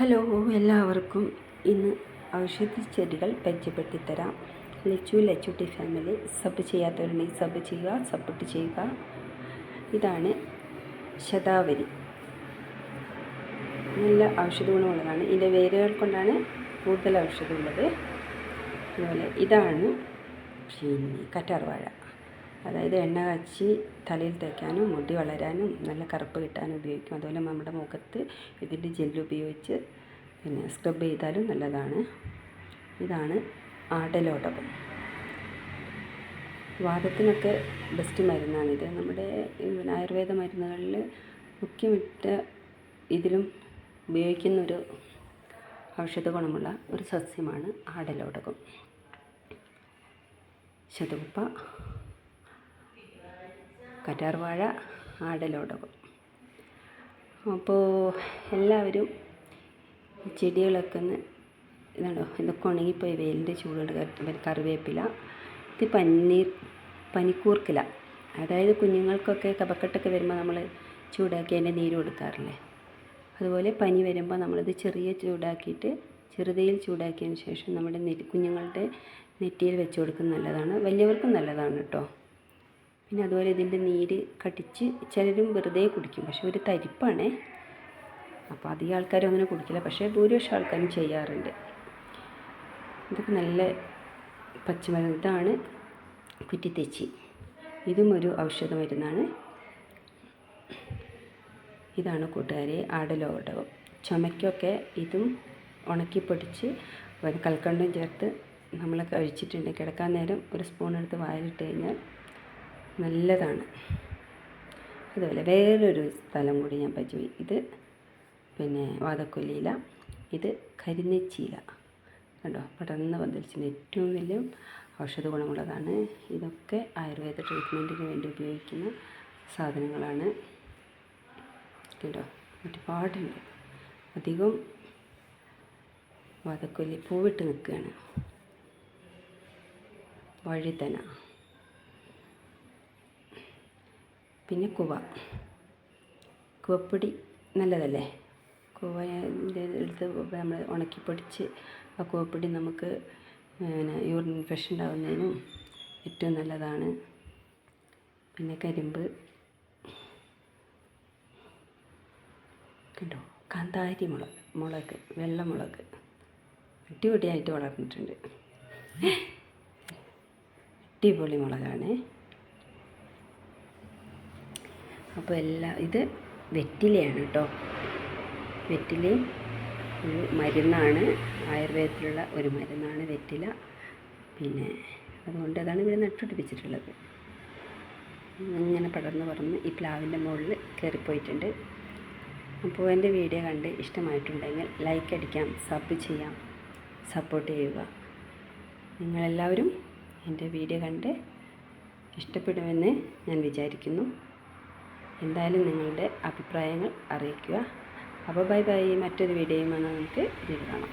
Hello എല്ലാവർക്കും ഇന്ന് ഔഷധ ചെടികൾ പരിചയപ്പെടുത്തിത്തരാം. ലച്ചു ലച്ചുട്ടി ഫാമിലി. സബ് ചെയ്യാത്തവരുണ്ടെങ്കിൽ സബ് ചെയ്യുക സപ്പോർട്ട് ചെയ്യുക. ഇതാണ് ശതാവരി. നല്ല ഔഷധ ഗുണമുള്ളതാണ് ഇതിന്റെ വേരുകൾ കൊണ്ടാണ് കൂടുതൽ ഔഷധമുള്ളത്. അതുപോലെ ഇതാണ് പിന്നെ കറ്റാർവാഴ. അതായത് എണ്ണ കാച്ചി തലയിൽ തേക്കാനും മുടി വളരാനും നല്ല കറുപ്പ് കിട്ടാനും ഉപയോഗിക്കും. അതുപോലെ നമ്മുടെ മുഖത്ത് ഇതിന്റെ ജെല്ല് ഉപയോഗിച്ച് പിന്നെ സ്ക്രബ് ചെയ്താലും നല്ലതാണ്. ഇതാണ് ആടലോടകം. വാദത്തിനൊക്കെ ബെസ്റ്റ് മരുന്നാണിത്. നമ്മുടെ ആയുർവേദ മരുന്നുകളിൽ മുഖ്യമിട്ട ഇതിലും ഉപയോഗിക്കുന്നൊരു ഔഷധ ഗുണമുള്ള ഒരു സസ്യമാണ് ആടലോടകം. ശതുപ്പ കറ്റാർവാഴ ആടലോടകം. അപ്പോൾ എല്ലാവരും ചെടികളൊക്കെ ഒന്ന് ഇതാണോ ഇതൊക്കെ ഉണങ്ങിപ്പോയി വെയിലിന്റെ ചൂടുകൊണ്ട് കറിവേപ്പില ഇത് പന്നീർ പനിക്കൂർക്കില അതായത് കുഞ്ഞുങ്ങൾക്കൊക്കെ കപക്കെട്ടൊക്കെ വരുമ്പോൾ നമ്മൾ ചൂടാക്കി അതിന്റെ നീര് കൊടുക്കാറില്ലേ? അതുപോലെ പനി വരുമ്പോൾ നമ്മളിത് ചെറിയ ചൂടാക്കിയിട്ട് ചെറുതയിൽ ചൂടാക്കിയതിന് ശേഷം നമ്മുടെ നെറ്റി കുഞ്ഞുങ്ങളുടെ നെറ്റിയിൽ വെച്ച് കൊടുക്കുന്നത് നല്ലതാണ്. വലിയവർക്കും നല്ലതാണ് കേട്ടോ. പിന്നെ അതുപോലെ ഇതിന്റെ നീര് കടിച്ച് ചിലരും വെറുതെ കുടിക്കും. പക്ഷെ ഒരു തരിപ്പാണേ. അപ്പോൾ അധികം ആൾക്കാരും അങ്ങനെ കുടിക്കില്ല. പക്ഷേ ഭൂരിപക്ഷം ആൾക്കാരും ചെയ്യാറുണ്ട്. ഇതൊക്കെ നല്ല പച്ചമരുന്ന്. ഇതാണ് കുറ്റിത്തെച്ചി. ഇതും ഒരു ഔഷധ മരുന്നാണ്. ഇതാണ് കൂട്ടുകാരെ ആടലോടകം ചുമയ്ക്കൊക്കെ ഇതും ഉണക്കി പൊടിച്ച് കൽക്കണ്ടും ചേർത്ത് നമ്മൾ കഴിച്ചിട്ടുണ്ട്. കിടക്കാൻ നേരം ഒരു സ്പൂൺ എടുത്ത് വായിലിട്ട് കഴിഞ്ഞാൽ നല്ലതാണ്. അതുപോലെ വേറൊരു സ്ഥലം കൂടി ഞാൻ പറ്റുപോയി ഇത് പിന്നെ വാതക്കൊല്ലിയില ഇത് കരിനെച്ചിയില കണ്ടോ? പടർന്ന് പന്തലിച്ചിന് ഏറ്റവും വലിയ ഔഷധ ഗുണമുള്ളതാണ്. ഇതൊക്കെ ആയുർവേദ ട്രീറ്റ്മെന്റിന് വേണ്ടി ഉപയോഗിക്കുന്ന സാധനങ്ങളാണ്. കേട്ടോ ഒരുപാടുണ്ട്. അധികം വാതക്കൊല്ലി പൂവിട്ട് നിൽക്കുകയാണ്. വഴുതന. പിന്നെ കുവ. കുവപ്പൊടി നല്ലതല്ലേ? കുവന്റെ എടുത്ത് നമ്മൾ ഉണക്കി പൊടിച്ച് ആ കുവപ്പൊടി നമുക്ക് പിന്നെ യൂറിൻ ഇൻഫെക്ഷൻ ഉണ്ടാകുന്നതിനും ഏറ്റവും നല്ലതാണ്. പിന്നെ കരിമ്പ്. കണ്ടോ? കാന്താരി മുളക് മുളക്. വെള്ളമുളക് അടിപൊളിയായിട്ട് വളർന്നിട്ടുണ്ട്. അടിപൊളി മുളകാണ്. അപ്പോൾ എല്ലാ ഇത് വെറ്റിലയാണ് കേട്ടോ വെറ്റില ഒരു മരുന്നാണ്. ആയുർവേദത്തിലുള്ള ഒരു മരുന്നാണ് വെറ്റില. പിന്നെ അതുകൊണ്ട് അതാണ് ഇവിടെ നട്ടുപിടിപ്പിച്ചിട്ടുള്ളത്. ഇങ്ങനെ പടർന്ന് പറന്ന് ഈ പ്ലാവിന്റെ മുകളിൽ കയറിപ്പോയിട്ടുണ്ട്. അപ്പോൾ എന്റെ വീഡിയോ കണ്ട് ഇഷ്ടമായിട്ടുണ്ടെങ്കിൽ ലൈക്ക് അടിക്കാം സബ് ചെയ്യാം സപ്പോർട്ട് ചെയ്യുക. നിങ്ങളെല്ലാവരും എന്റെ വീഡിയോ കണ്ട് ഇഷ്ടപ്പെടുമെന്ന് ഞാൻ വിചാരിക്കുന്നു. എന്തായാലും നിങ്ങളുടെ അഭിപ്രായങ്ങൾ അറിയിക്കുക. അപ്പോൾ ബൈ ബൈ. മറ്റൊരു വീഡിയോയുമായി നമുക്ക് ഇതിൽ കാണാം.